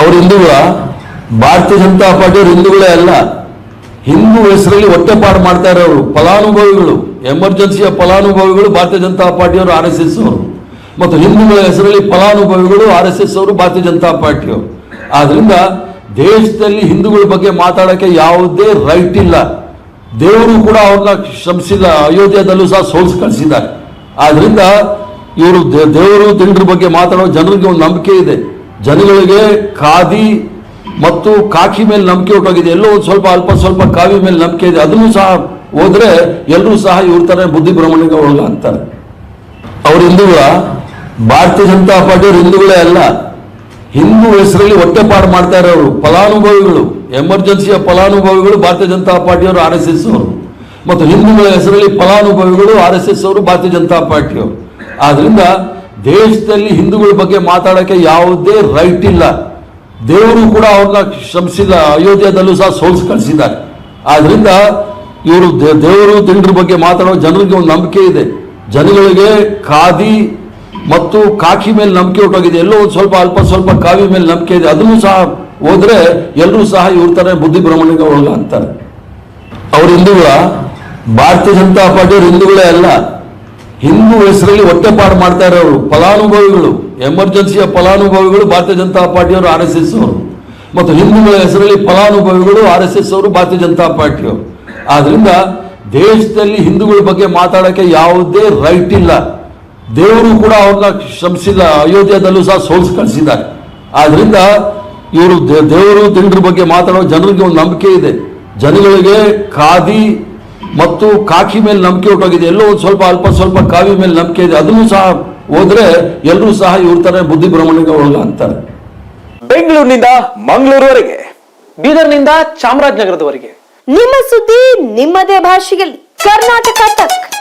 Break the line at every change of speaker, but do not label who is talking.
ಅವ್ರ ಹಿಂದೂಗಳ, ಭಾರತೀಯ ಜನತಾ ಪಾರ್ಟಿಯವರು ಹಿಂದೂಗಳೇ ಅಲ್ಲ, ಹಿಂದೂ ಹೆಸರಲ್ಲಿ ಹೊಟ್ಟೆಪಾಡು ಮಾಡ್ತಾ ಇರೋರು, ಫಲಾನುಭವಿಗಳು ಎಮರ್ಜೆನ್ಸಿಯ ಫಲಾನುಭವಿಗಳು ಭಾರತೀಯ ಜನತಾ ಪಾರ್ಟಿಯವರು, ಆರ್ ಎಸ್ ಎಸ್ ಅವರು. ಮತ್ತು ಹಿಂದೂಗಳ ಹೆಸರಲ್ಲಿ ಫಲಾನುಭವಿಗಳು, ಆರ್ ಎಸ್ ಎಸ್ ಅವರು ಭಾರತೀಯ ಜನತಾ ಪಾರ್ಟಿಯವರು. ಆದ್ರಿಂದ ದೇಶದಲ್ಲಿ ಹಿಂದೂಗಳ ಬಗ್ಗೆ ಮಾತಾಡೋಕ್ಕೆ ಯಾವುದೇ ರೈಟ್ ಇಲ್ಲ. ದೇವರು ಕೂಡ ಅವ್ರನ್ನ ಶ್ರಮಿಸಿಲ್ಲ ಅಯೋಧ್ಯದಲ್ಲೂ ಸಹ ಸೋಲ್ಸ್ ಕಳಿಸಿದ್ದಾರೆ. ಆದ್ರಿಂದ ಇವರು ದೇವರು ತಿಂಡ್ರ ಬಗ್ಗೆ ಮಾತಾಡೋ ಜನರಿಗೆ ಒಂದು ನಂಬಿಕೆ ಇದೆ. ಜನಗಳಿಗೆ ಖಾದಿ ಮತ್ತು ಕಾಕಿ ಮೇಲೆ ನಂಬಿಕೆ ಹೊಟ್ಟೋಗಿದೆ ಎಲ್ಲೋ ಒಂದು ಸ್ವಲ್ಪ ಅಲ್ಪ ಸ್ವಲ್ಪ ಕಾವಿ ಮೇಲೆ ನಂಬಿಕೆ ಇದೆ. ಅದನ್ನು ಸಹ ಹೋದ್ರೆ ಎಲ್ಲರೂ ಸಹ ಇವ್ರ ಬುದ್ಧಿ ಭ್ರಮಣೆಗೆ ಅಂತಾರೆ. ಅವ್ರ ಹಿಂದೂಗಳ, ಭಾರತೀಯ ಜನತಾ ಪಾರ್ಟಿಯವರು ಹಿಂದೂಗಳೇ ಅಲ್ಲ, ಹಿಂದೂ ಹೆಸರಲ್ಲಿ ಹೊಟ್ಟೆಪಾಡು ಮಾಡ್ತಾ ಇರೋರು, ಫಲಾನುಭವಿಗಳು ಎಮರ್ಜೆನ್ಸಿಯ ಫಲಾನುಭವಿಗಳು ಭಾರತೀಯ ಜನತಾ ಪಾರ್ಟಿಯವರು, ಆರ್ ಎಸ್ ಎಸ್ ಅವರು. ಮತ್ತು ಹಿಂದೂಗಳ ಹೆಸರಲ್ಲಿ ಫಲಾನುಭವಿಗಳು, ಆರ್ ಎಸ್ ಎಸ್ ಅವರು ಭಾರತೀಯ ಜನತಾ ಪಾರ್ಟಿಯವರು. ಆದ್ರಿಂದ ದೇಶದಲ್ಲಿ ಹಿಂದೂಗಳ ಬಗ್ಗೆ ಮಾತಾಡೋಕ್ಕೆ ಯಾವುದೇ ರೈಟ್ ಇಲ್ಲ. ದೇವರು ಕೂಡ ಅವ್ರನ್ನ ಶ್ರಮಿಸಿಲ್ಲ ಅಯೋಧ್ಯದಲ್ಲೂ ಸಹ ಸೋಲ್ಸ್ ಕಳಿಸಿದ್ದಾರೆ. ಆದ್ದರಿಂದ ಇವರು ದೇವರು ದಿಂಡ್ರ ಬಗ್ಗೆ ಮಾತಾಡೋ ಜನರಿಗೆ ಒಂದು ನಂಬಿಕೆ ಇದೆ. ಜನಗಳಿಗೆ ಖಾದಿ ಮತ್ತು ಕಾಕಿ ಮೇಲೆ ನಂಬಿಕೆ ಹೊಟ್ಟೋಗಿದೆ ಎಲ್ಲೋ ಒಂದು ಸ್ವಲ್ಪ ಅಲ್ಪ ಸ್ವಲ್ಪ ಕಾವಿ ಮೇಲೆ ನಂಬಿಕೆ ಇದೆ. ಅದನ್ನು ಸಹ ಹೋದರೆ ಎಲ್ಲರೂ ಸಹ ಇವ್ರ ತರ ಬುದ್ಧಿ ಭ್ರಮಣೆಗೆ ಅಂತಾರೆ. ಅವ್ರ ಹಿಂದೂಗಳ, ಭಾರತೀಯ ಜನತಾ ಪಾರ್ಟಿಯವ್ರ ಹಿಂದೂಗಳೇ ಅಲ್ಲ. ಹಿಂದೂ ಹೆಸರಲ್ಲಿ ಹೊಟ್ಟೆಪಾಡು ಮಾಡ್ತಾ ಇರೋರು ಫಲಾನುಭವಿಗಳು, ಎಮರ್ಜೆನ್ಸಿಯ ಫಲಾನುಭವಿಗಳು ಭಾರತೀಯ ಜನತಾ ಪಾರ್ಟಿಯವರು, ಆರ್ ಎಸ್ ಎಸ್ ಅವರು. ಮತ್ತು ಹಿಂದೂಗಳ ಹೆಸರಲ್ಲಿ ಫಲಾನುಭವಿಗಳು, ಆರ್ ಎಸ್ ಎಸ್ ಅವರು, ಭಾರತೀಯ ಜನತಾ ಪಾರ್ಟಿಯವರು. ಆದ್ರಿಂದ ದೇಶದಲ್ಲಿ ಹಿಂದೂಗಳ ಬಗ್ಗೆ ಮಾತಾಡೋಕ್ಕೆ ಯಾವುದೇ ರೈಟ್ ಇಲ್ಲ. ದೇವರು ಕೂಡ ಅವ್ರನ್ನ ಶ್ರಮಿಸಿಲ್ಲ ಅಯೋಧ್ಯದಲ್ಲೂ ಸಹ ಸೋಲ್ಸ್ ಕಳಿಸಿದ್ದಾರೆ. ಆದ್ರಿಂದ ಇವರು ದೇವರು ತಿಂಡ್ರ ಬಗ್ಗೆ ಮಾತಾಡೋ ಜನರಿಗೆ ಒಂದು ನಂಬಿಕೆ ಇದೆ. ಜನಗಳಿಗೆ ಖಾದಿ ಮತ್ತು ಕಾಕಿ ಮೇಲೆ ನಂಬಿಕೆ ಹೊಟ್ಟೋಗಿದೆ. ಎಲ್ಲೋ ಒಂದು ಸ್ವಲ್ಪ ಅಲ್ಪ ಸ್ವಲ್ಪ ಕಾವಿ ಮೇಲೆ ನಂಬಿಕೆ ಇದೆ. ಅದನ್ನು ಸಹ ಹೋದ್ರೆ ಎಲ್ಲರೂ ಸಹ ಇವ್ರ ತರ ಬುದ್ಧಿ ಭ್ರಮಣೆಗೆ ಅಂತಾರೆ.
ಬೆಂಗಳೂರಿನಿಂದ ಮಂಗಳೂರುವರೆಗೆ
ಬೀದರ್ನಿಂದ ಚಾಮರಾಜನಗರದವರೆಗೆ.
ನಿಮ್ಮ ಸುದ್ದಿ ನಿಮ್ಮದೇ ಭಾಷೆಯಲ್ಲಿ. ಕರ್ನಾಟಕ ತಕ್.